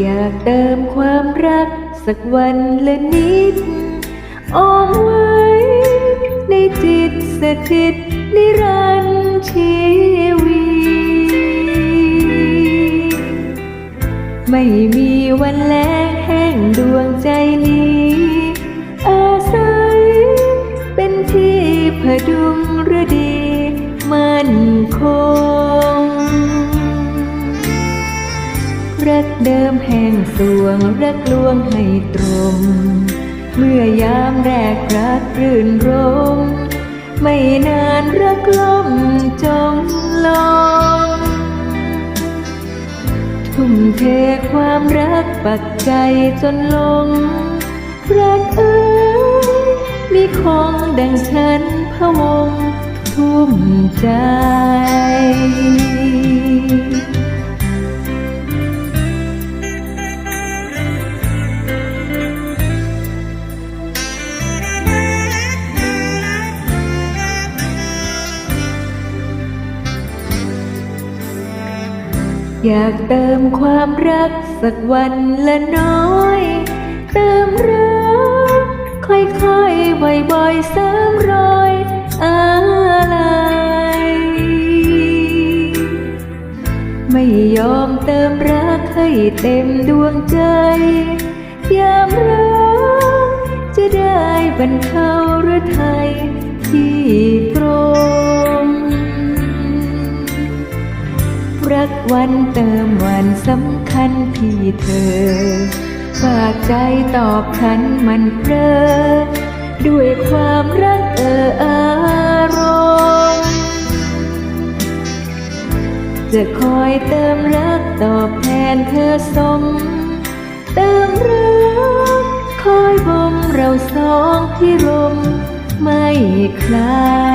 อยากเติมความรักสักวันละนิดออมไว้ ในจิตสถิตนิรันดร์ชีวีไม่มีวันแลงแห้งดวงใจนี้อาศัยเป็นที่พดุงฤดีมั่นคง รักเดิมแห่งสวงรักลวงให้ตรงเมื่อยามแรกรักรื่นรม ไม่นานรักล่มจมลงทุ่มเทความรักปักใจจนลงรักเอ้ยมีของดังฉันพะวงทุ่มใจ อยากเติมความรักสักวันละน้อย เติมรักค่อยๆบ่อยๆเสริมรอยอะไรไม่ยอมเติมรักให้เต็มดวงใจ ยามรักจะได้บรรเทาหรือไทยที่ตรง รักวันเติมวันสำคัญที่เธอ ฝากใจตอบฉันมันเพลอด้วยความรักเอออารมณ์จะคอยเติมรักตอบแทนเธอสม เติมรักคอยบ่มเราสองที่รมไม่คลาย